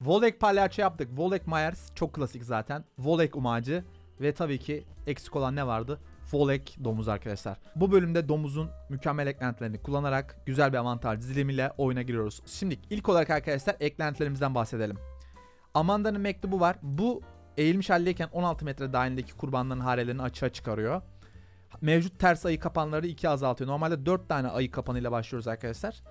Volek palyaço yaptık. Volek Myers çok klasik zaten. Volek umacı ve tabii ki eksik olan ne vardı? Volek domuz arkadaşlar. Bu bölümde domuzun mükemmel eklentilerini kullanarak güzel bir avantaj dizilimiyle oyuna giriyoruz. Şimdi ilk olarak arkadaşlar eklentilerimizden bahsedelim. Amanda'nın mektubu var. Bu eğilmiş haldeyken 16 metre dahilindeki kurbanların harelerini açığa çıkarıyor. Mevcut ters ayı kapanları 2 azaltıyor. Normalde 4 tane ayı kapanıyla başlıyoruz arkadaşlar.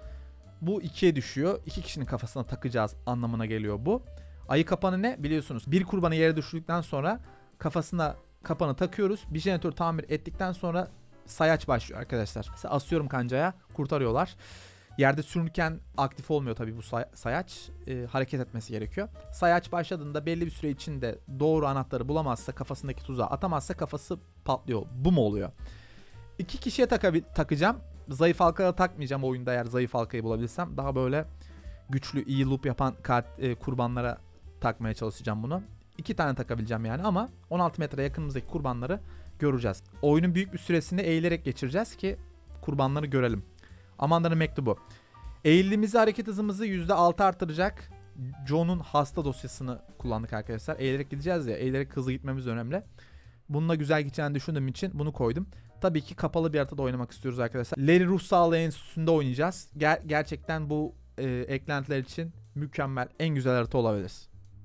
Bu 2'ye düşüyor. 2 kişinin kafasına takacağız anlamına geliyor bu. Ayı kapanı ne? Biliyorsunuz bir kurbanı yere düşürdükten sonra kafasına kapanı takıyoruz. Bir jeneratör tamir ettikten sonra sayaç başlıyor arkadaşlar. Mesela asıyorum kancaya kurtarıyorlar. Yerde sürünürken aktif olmuyor tabii bu say- sayaç. Ee, hareket etmesi gerekiyor. Sayaç başladığında belli bir süre içinde doğru anahtarı bulamazsa kafasındaki tuzağa atamazsa kafası patlıyor. Bu mu oluyor? İki kişiye takabil- takacağım. Zayıf halkaya takmayacağım oyunda eğer zayıf halkayı bulabilirsem. Daha böyle güçlü iyi loop yapan kart, e, kurbanlara takmaya çalışacağım bunu. İki tane takabileceğim yani ama 16 metre yakınımızdaki kurbanları göreceğiz. Oyunun büyük bir süresini eğilerek geçireceğiz ki kurbanları görelim. Amanda'nın mektubu. Eğildiğimizde hareket hızımızı %6 artıracak. John'un hasta dosyasını kullandık arkadaşlar. Eğilerek gideceğiz ya. Eğilerek hızlı gitmemiz önemli. Bununla güzel gideceğini düşündüğüm için bunu koydum. Tabii ki kapalı bir haritada oynamak istiyoruz arkadaşlar. Larry Ruh Sağlığı Enstitüsü'nde oynayacağız. Ger- gerçekten bu e, eklentiler için mükemmel, en güzel harita olabilir.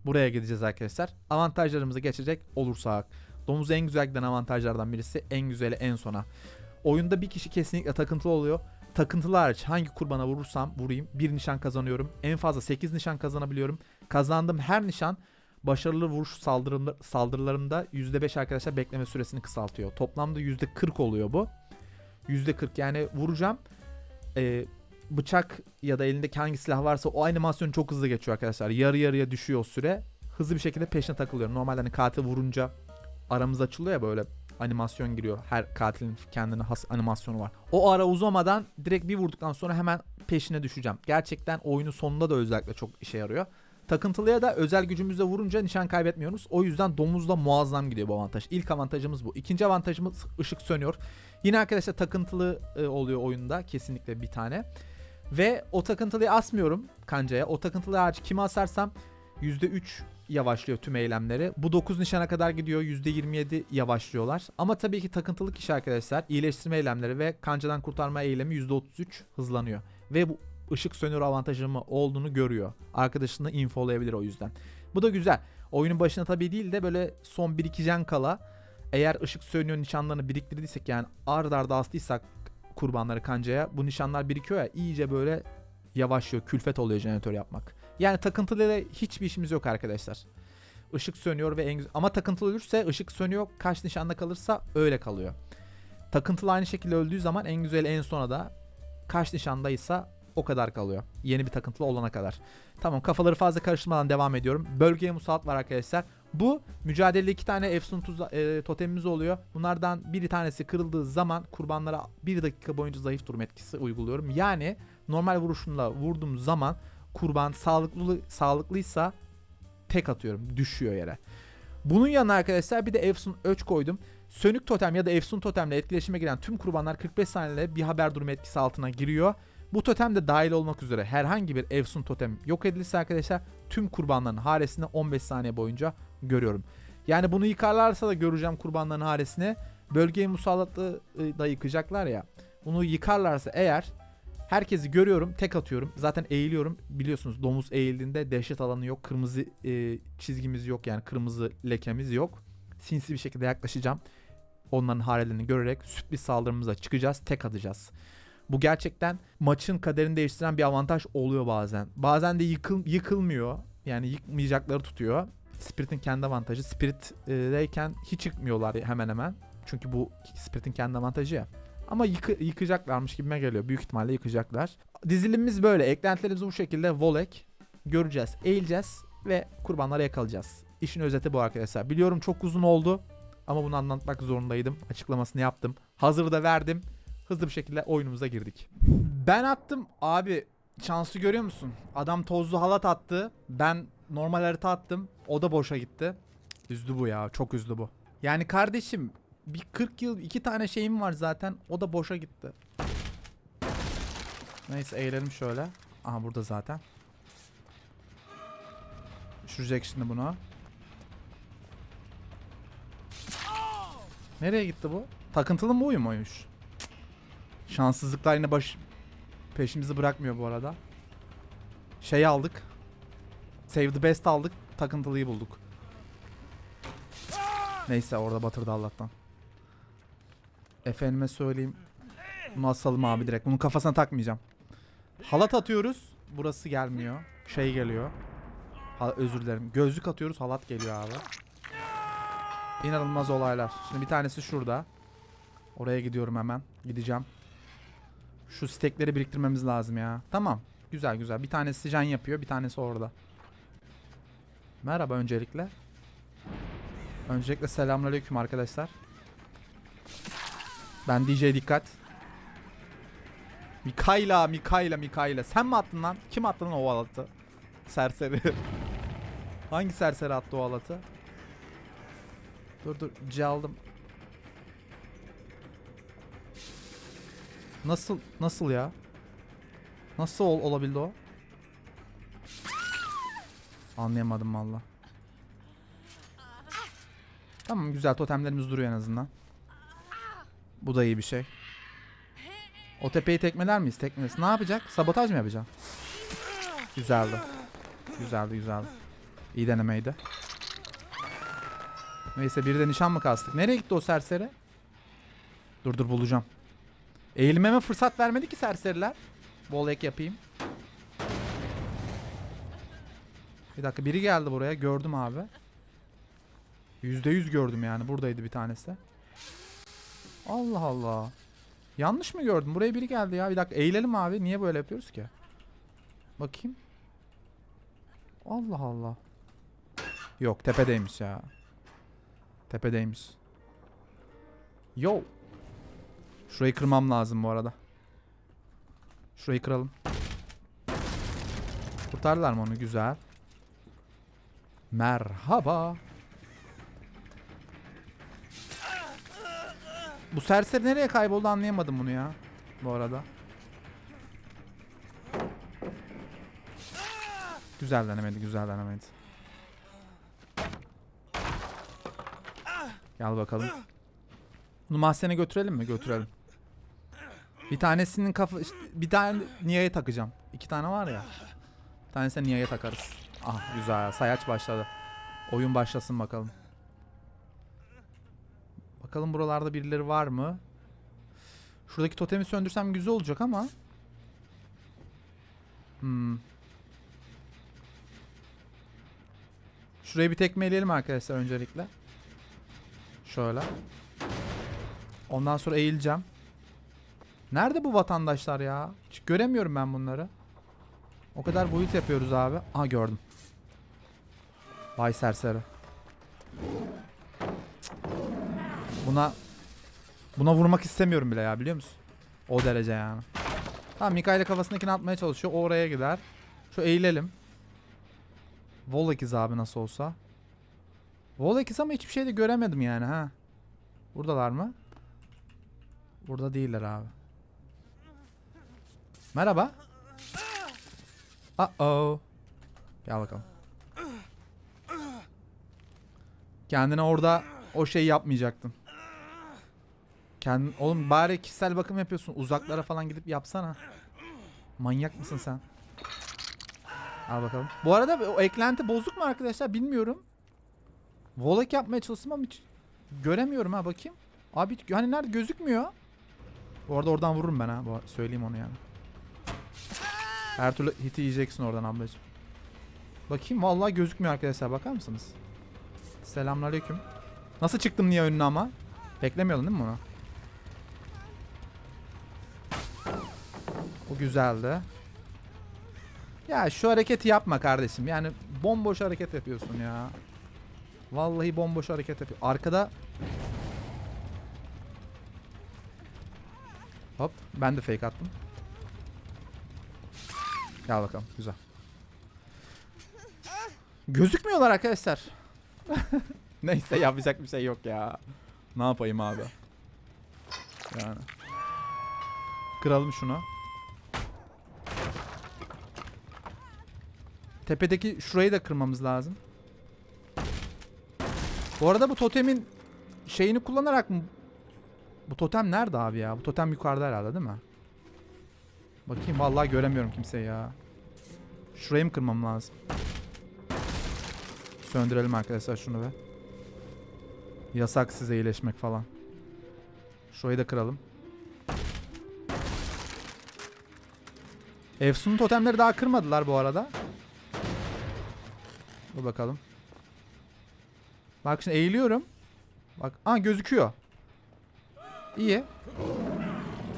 Buraya gideceğiz arkadaşlar. Avantajlarımızı geçecek olursak. Domuza en güzel giden avantajlardan birisi en güzeli en sona. Oyunda bir kişi kesinlikle takıntılı oluyor. Takıntılı hariç hangi kurbana vurursam vurayım bir nişan kazanıyorum. En fazla 8 nişan kazanabiliyorum. Kazandığım her nişan başarılı vuruş saldırımda, saldırılarımda %5 arkadaşlar bekleme süresini kısaltıyor. Toplamda %40 oluyor bu. %40 yani vuracağım. Ee, bıçak ya da elindeki hangi silah varsa o animasyon çok hızlı geçiyor arkadaşlar. Yarı yarıya düşüyor o süre. Hızlı bir şekilde peşine takılıyorum. Normalde hani katil vurunca aramız açılıyor ya böyle animasyon giriyor. Her katilin kendine has animasyonu var. O ara uzamadan direkt bir vurduktan sonra hemen peşine düşeceğim. Gerçekten oyunun sonunda da özellikle çok işe yarıyor. Takıntılıya da özel gücümüzle vurunca nişan kaybetmiyoruz. O yüzden domuzda muazzam gidiyor bu avantaj. İlk avantajımız bu. İkinci avantajımız ışık sönüyor. Yine arkadaşlar takıntılı e, oluyor oyunda kesinlikle bir tane. Ve o takıntılıyı asmıyorum kancaya. O takıntılı hariç kimi asarsam %3 yavaşlıyor tüm eylemleri. Bu 9 nişana kadar gidiyor. %27 yavaşlıyorlar. Ama tabii ki takıntılı kişi arkadaşlar iyileştirme eylemleri ve kancadan kurtarma eylemi %33 hızlanıyor. Ve bu ışık sönüyor avantajımı olduğunu görüyor. Arkadaşını infolayabilir o yüzden. Bu da güzel. Oyunun başına tabii değil de böyle son 1-2 can kala eğer ışık sönüyor nişanlarını biriktirdiysek yani ard arda astıysak kurbanları kancaya bu nişanlar birikiyor ya iyice böyle yavaşlıyor. Külfet oluyor jeneratör yapmak. Yani takıntılıyla hiçbir işimiz yok arkadaşlar. Işık sönüyor ve en güzel ama takıntılı ölürse ışık sönüyor. Kaç nişanda kalırsa öyle kalıyor. Takıntılı aynı şekilde öldüğü zaman en güzel en sona da kaç nişandaysa o kadar kalıyor. Yeni bir takıntılı olana kadar. Tamam kafaları fazla karıştırmadan devam ediyorum. Bölgeye musallat var arkadaşlar. Bu mücadelede iki tane efsun tuza, e, totemimiz oluyor. Bunlardan bir tanesi kırıldığı zaman kurbanlara bir dakika boyunca zayıf durum etkisi uyguluyorum. Yani normal vuruşumla vurduğum zaman kurban sağlıklı sağlıklıysa tek atıyorum. Düşüyor yere. Bunun yanına arkadaşlar bir de Efsun Öç koydum. Sönük totem ya da Efsun totemle etkileşime giren tüm kurbanlar 45 saniyede bir haber durumu etkisi altına giriyor. Bu totem de dahil olmak üzere herhangi bir Efsun totem yok edilirse arkadaşlar tüm kurbanların haresini 15 saniye boyunca görüyorum. Yani bunu yıkarlarsa da göreceğim kurbanların haresini. Bölgeye musallatı ı, da yıkacaklar ya. Bunu yıkarlarsa eğer herkesi görüyorum tek atıyorum. Zaten eğiliyorum. Biliyorsunuz domuz eğildiğinde dehşet alanı yok. Kırmızı e, çizgimiz yok yani kırmızı lekemiz yok. Sinsi bir şekilde yaklaşacağım. Onların harelerini görerek sürpriz saldırımıza çıkacağız. Tek atacağız. Bu gerçekten maçın kaderini değiştiren bir avantaj oluyor bazen. Bazen de yıkıl, yıkılmıyor. Yani yıkmayacakları tutuyor. Spirit'in kendi avantajı. Spirit'teyken hiç yıkmıyorlar hemen hemen. Çünkü bu Spirit'in kendi avantajı ya. Ama yıkı, yıkacaklarmış gibime geliyor. Büyük ihtimalle yıkacaklar. Dizilimimiz böyle. Eklentilerimiz bu şekilde. Volek. Göreceğiz. Eğileceğiz. Ve kurbanları yakalayacağız. İşin özeti bu arkadaşlar. Biliyorum çok uzun oldu. Ama bunu anlatmak zorundaydım. Açıklamasını yaptım. Hazırda verdim. Hızlı bir şekilde oyunumuza girdik. Ben attım. Abi şansı görüyor musun? Adam tozlu halat attı. Ben normal harita attım. O da boşa gitti. Üzdü bu ya. Çok üzdü bu. Yani kardeşim bir 40 yıl iki tane şeyim var zaten. O da boşa gitti. Neyse eğilelim şöyle. Aha burada zaten. Düşürecek şimdi bunu. Nereye gitti bu? Takıntılı mı oyun? Şanssızlıklar yine baş peşimizi bırakmıyor bu arada. Şey aldık. Save the best aldık. Takıntılıyı bulduk. Neyse orada batırdı Allah'tan. Efendime söyleyeyim. Bunu asalım abi direkt. Bunun kafasına takmayacağım. Halat atıyoruz. Burası gelmiyor. Şey geliyor. Ha, özür dilerim. Gözlük atıyoruz. Halat geliyor abi. İnanılmaz olaylar. Şimdi bir tanesi şurada. Oraya gidiyorum hemen. Gideceğim. Şu stekleri biriktirmemiz lazım ya. Tamam. Güzel güzel. Bir tanesi can yapıyor. Bir tanesi orada. Merhaba öncelikle. Öncelikle selamünaleyküm arkadaşlar. Ben DJ dikkat. Mikayla, Mikayla, Mikayla. Sen mi attın lan? Kim attı lan o halatı? Serseri. Hangi serseri attı o halatı? Dur dur, C aldım. Nasıl, nasıl ya? Nasıl ol, olabildi o? Anlayamadım valla. Tamam güzel totemlerimiz duruyor en azından. Bu da iyi bir şey. O tepeyi tekmeler miyiz? Tekmeleriz. Ne yapacak? Sabotaj mı yapacak? Güzeldi. Güzeldi güzeldi. İyi denemeydi. Neyse bir de nişan mı kastık? Nereye gitti o serseri? Dur dur bulacağım. Eğilmeme fırsat vermedi ki serseriler. Bol ek yapayım. Bir dakika biri geldi buraya. Gördüm abi. Yüzde yüz gördüm yani. Buradaydı bir tanesi. Allah Allah. Yanlış mı gördüm? Buraya biri geldi ya. Bir dakika eğilelim abi. Niye böyle yapıyoruz ki? Bakayım. Allah Allah. Yok tepedeymiş ya. Tepedeymiş. Yo. Şurayı kırmam lazım bu arada. Şurayı kıralım. Kurtardılar mı onu? Güzel. Merhaba. Bu serseri nereye kayboldu anlayamadım bunu ya. Bu arada. Güzel denemedi, güzel denemedi. Gel bakalım. Bunu mahzene götürelim mi? Götürelim. Bir tanesinin kafa... bir tane Nia'ya takacağım. İki tane var ya. Bir tanesini Nia'ya takarız. Ah güzel. Sayaç başladı. Oyun başlasın bakalım. Bakalım buralarda birileri var mı? Şuradaki totemi söndürsem güzel olacak ama. Hmm. Şurayı bir tekmeleyelim arkadaşlar öncelikle. Şöyle. Ondan sonra eğileceğim. Nerede bu vatandaşlar ya? Hiç göremiyorum ben bunları. O kadar boyut yapıyoruz abi. Aha gördüm. Vay serseri. Buna buna vurmak istemiyorum bile ya biliyor musun? O derece yani. Tamam Mikail'e kafasındakini atmaya çalışıyor. O oraya gider. Şu eğilelim. Volekiz abi nasıl olsa. Volekiz ama hiçbir şey de göremedim yani ha. Buradalar mı? Burada değiller abi. Merhaba. Uh oh. Gel bakalım. Kendine orada o şeyi yapmayacaktın. Kendin, oğlum bari kişisel bakım yapıyorsun. Uzaklara falan gidip yapsana. Manyak mısın sen? Al bakalım. Bu arada o eklenti bozuk mu arkadaşlar bilmiyorum. Volek yapmaya çalıştım ama hiç göremiyorum ha bakayım. Abi hani nerede gözükmüyor. Bu arada oradan vururum ben ha. Söyleyeyim onu yani. Her türlü hiti yiyeceksin oradan ablacığım. Bakayım vallahi gözükmüyor arkadaşlar bakar mısınız? Selamünaleyküm. Nasıl çıktım niye önüne ama? Beklemiyordun değil mi bunu? Bu güzeldi. Ya şu hareketi yapma kardeşim. Yani bomboş hareket yapıyorsun ya. Vallahi bomboş hareket yapıyor. Arkada Hop ben de fake attım. Gel bakalım güzel. Gözükmüyorlar arkadaşlar. Neyse yapacak bir şey yok ya. Ne yapayım abi? Yani. Kıralım şunu. Tepedeki şurayı da kırmamız lazım. Bu arada bu totemin şeyini kullanarak mı? Bu totem nerede abi ya? Bu totem yukarıda herhalde değil mi? Bakayım vallahi göremiyorum kimseyi ya. Şurayı mı kırmam lazım? Söndürelim arkadaşlar şunu be. Yasak size iyileşmek falan. Şurayı da kıralım. Efsun'un totemleri daha kırmadılar bu arada. Dur bakalım. Bak şimdi eğiliyorum. Bak, aa gözüküyor. İyi.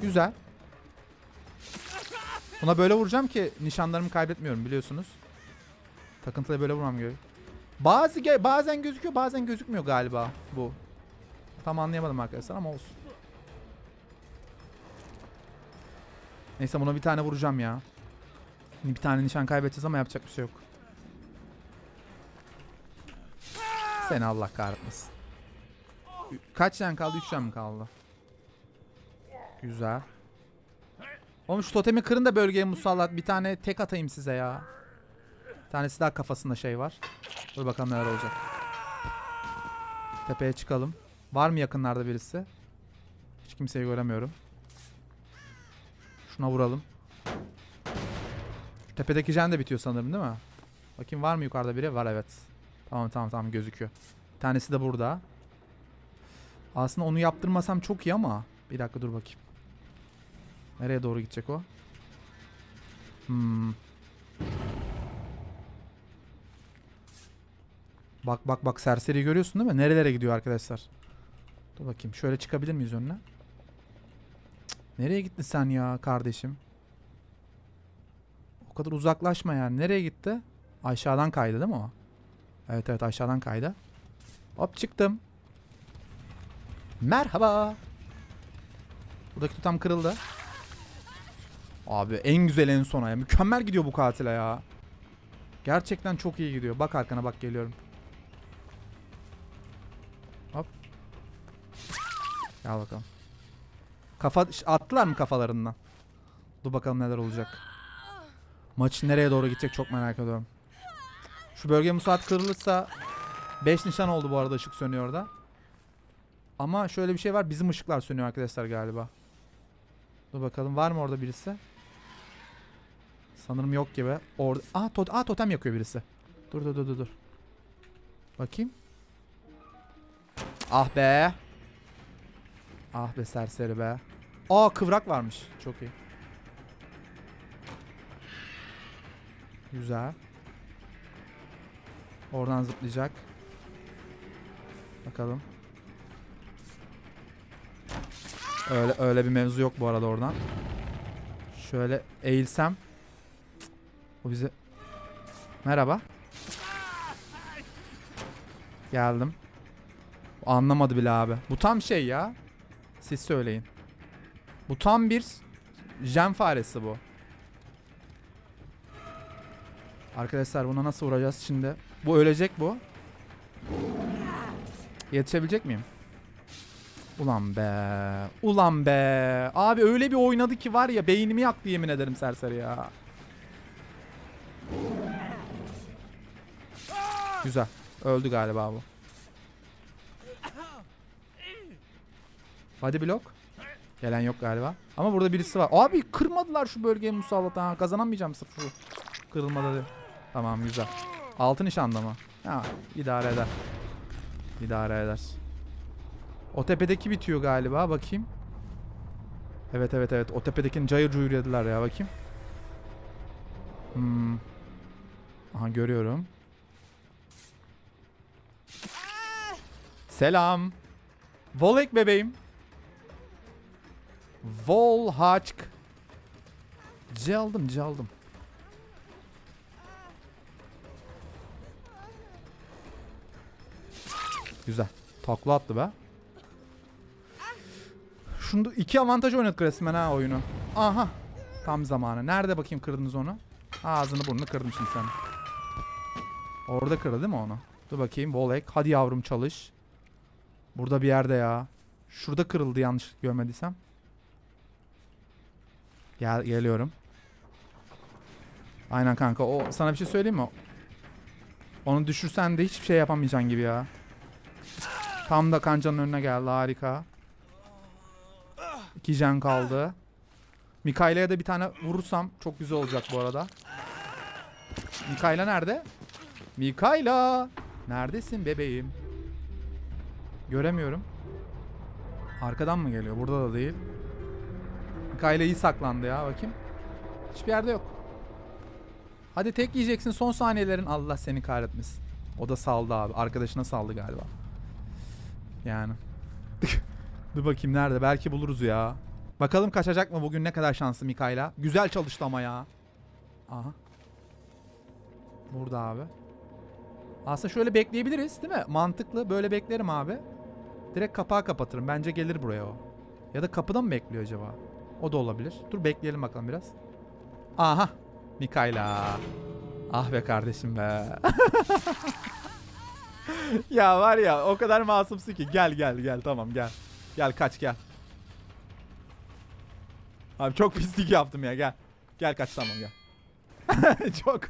Güzel. Buna böyle vuracağım ki nişanlarımı kaybetmiyorum biliyorsunuz. Takıntılı böyle vurmam gerekiyor. Bazı bazen gözüküyor, bazen gözükmüyor galiba bu. Tam anlayamadım arkadaşlar ama olsun. Neyse buna bir tane vuracağım ya. Bir tane nişan kaybedeceğiz ama yapacak bir şey yok. Seni Allah kahretmesin. Kaç can kaldı? 3 can mı kaldı? Güzel. Oğlum şu totemi kırın da bölgeye musallat. Bir tane tek atayım size ya. Bir tanesi daha kafasında şey var. Dur bakalım neler olacak. Tepeye çıkalım. Var mı yakınlarda birisi? Hiç kimseyi göremiyorum. Şuna vuralım. Şu tepedeki jen de bitiyor sanırım değil mi? Bakayım var mı yukarıda biri? Var evet. Tamam tamam tamam gözüküyor. Bir tanesi de burada. Aslında onu yaptırmasam çok iyi ama. Bir dakika dur bakayım. Nereye doğru gidecek o? Hmm. Bak bak bak serseri görüyorsun değil mi? Nerelere gidiyor arkadaşlar? Dur bakayım şöyle çıkabilir miyiz önüne? Nereye gittin sen ya kardeşim? O kadar uzaklaşma yani. Nereye gitti? Aşağıdan kaydı değil mi o? Evet evet aşağıdan kaydı. Hop çıktım. Merhaba. Buradaki tutam kırıldı. Abi en güzel en sona ya. Mükemmel gidiyor bu katile ya. Gerçekten çok iyi gidiyor. Bak arkana bak geliyorum. Hop. Gel bakalım. Kafa attılar mı kafalarından? Dur bakalım neler olacak. Maç nereye doğru gidecek çok merak ediyorum. Şu bölge musaat kırılırsa 5 nişan oldu bu arada ışık sönüyor orada. Ama şöyle bir şey var. Bizim ışıklar sönüyor arkadaşlar galiba. Dur bakalım var mı orada birisi? Sanırım yok gibi. Orada Aa, tot Aa totem yakıyor birisi. Dur dur dur dur. Bakayım. Ah be. Ah be serseri be. Aa kıvrak varmış. Çok iyi. Güzel. Oradan zıplayacak. Bakalım. Öyle öyle bir mevzu yok bu arada oradan. Şöyle eğilsem. O bize Merhaba. Geldim. Anlamadı bile abi. Bu tam şey ya. Siz söyleyin. Bu tam bir jen faresi bu. Arkadaşlar buna nasıl vuracağız şimdi? Bu ölecek bu. Yetişebilecek miyim? Ulan be. Ulan be. Abi öyle bir oynadı ki var ya beynimi yaktı yemin ederim serseri ya. Güzel. Öldü galiba bu. Hadi blok. Gelen yok galiba. Ama burada birisi var. Abi kırmadılar şu bölgeyi musallat ha. Kazanamayacağım sırf şu. Kırılmadı. Tamam güzel. Altın nişanda mı? Ha idare eder. İdare eder. O tepedeki bitiyor galiba. Bakayım. Evet evet evet. O tepedekini cayır cuyur yediler ya. Bakayım. Hmm. Aha görüyorum. Selam. Volek bebeğim. Volhaçk. Caldım caldım. Güzel. Takla attı be. Şunda iki avantaj oynadık resmen ha oyunu. Aha. Tam zamanı. Nerede bakayım kırdınız onu? Ağzını burnunu kırdım şimdi sen. Orada kırdı değil mi onu? Dur bakayım Volek. Hadi yavrum çalış. Burada bir yerde ya. Şurada kırıldı yanlış görmediysem. Gel geliyorum. Aynen kanka. O sana bir şey söyleyeyim mi? Onu düşürsen de hiçbir şey yapamayacaksın gibi ya. Tam da kancanın önüne geldi harika. İki can kaldı. Mikaila'ya da bir tane vurursam çok güzel olacak bu arada. Mikaila nerede? Mikaila! Neredesin bebeğim? Göremiyorum. Arkadan mı geliyor? Burada da değil. Mikaila iyi saklandı ya bakayım. Hiçbir yerde yok. Hadi tek yiyeceksin son saniyelerin. Allah seni kahretmesin. O da saldı abi. Arkadaşına saldı galiba. Yani. Dur bakayım nerede? Belki buluruz ya. Bakalım kaçacak mı bugün ne kadar şanslı Mikaela. Güzel çalıştı ama ya. Aha. Burada abi. Aslında şöyle bekleyebiliriz değil mi? Mantıklı. Böyle beklerim abi. Direkt kapağı kapatırım. Bence gelir buraya o. Ya da kapıda mı bekliyor acaba? O da olabilir. Dur bekleyelim bakalım biraz. Aha. Mikaela. Ah be kardeşim be. ya var ya o kadar masumsun ki. Gel gel gel tamam gel. Gel kaç gel. Abi çok pislik yaptım ya gel. Gel kaç tamam gel. çok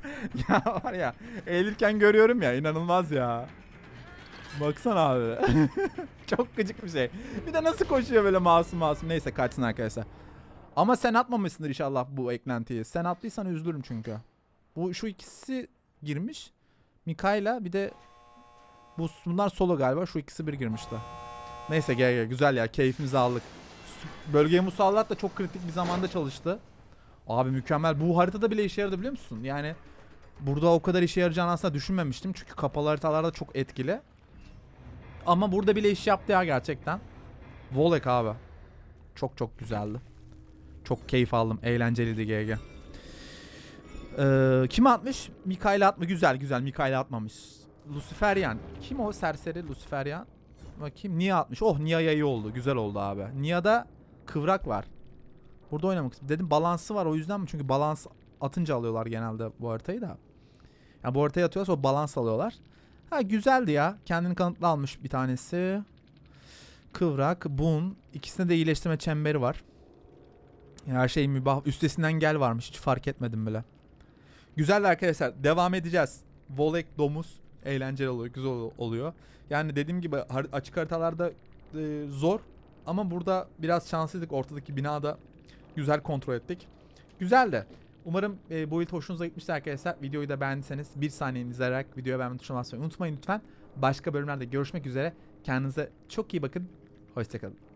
ya var ya eğilirken görüyorum ya inanılmaz ya. Baksana abi. çok gıcık bir şey. Bir de nasıl koşuyor böyle masum masum. Neyse kaçsın arkadaşlar. Ama sen atmamışsındır inşallah bu eklentiyi. Sen attıysan üzülürüm çünkü. Bu şu ikisi girmiş. Mikaela bir de bu bunlar solo galiba. Şu ikisi bir girmişti. Neyse gel gel güzel ya keyfimizi aldık. Bölgeye musallat da çok kritik bir zamanda çalıştı. Abi mükemmel. Bu haritada bile işe yaradı biliyor musun? Yani burada o kadar işe yarayacağını aslında düşünmemiştim. Çünkü kapalı haritalarda çok etkili. Ama burada bile iş yaptı ya gerçekten. Volek abi. Çok çok güzeldi. Çok keyif aldım. Eğlenceliydi GG. Ee, kim atmış? Mikail atma. Güzel güzel. Mikail atmamış. Luciferian. Kim o serseri Luciferian? Bakayım. Nia atmış. Oh Nia'ya iyi oldu. Güzel oldu abi. Nia'da kıvrak var. Burada oynamak. Dedim balansı var o yüzden mi? Çünkü balans atınca alıyorlar genelde bu haritayı da. Yani bu haritayı atıyorlar sonra balans alıyorlar. Ha güzeldi ya. Kendini kanıtlı almış bir tanesi. Kıvrak, Boon. İkisinde de iyileştirme çemberi var. Her şey mübah. Üstesinden gel varmış. Hiç fark etmedim bile. Güzel arkadaşlar. Devam edeceğiz. Volek domuz eğlenceli oluyor. Güzel ol- oluyor. Yani dediğim gibi açık haritalarda e, zor. Ama burada biraz şanslıydık. Ortadaki binada güzel kontrol ettik. Güzel de. Umarım e, bu yıl hoşunuza gitmiştir arkadaşlar. Videoyu da beğendiyseniz bir saniye izleyerek videoya beğenme tuşuna basmayı unutmayın lütfen. Başka bölümlerde görüşmek üzere. Kendinize çok iyi bakın. Hoşçakalın.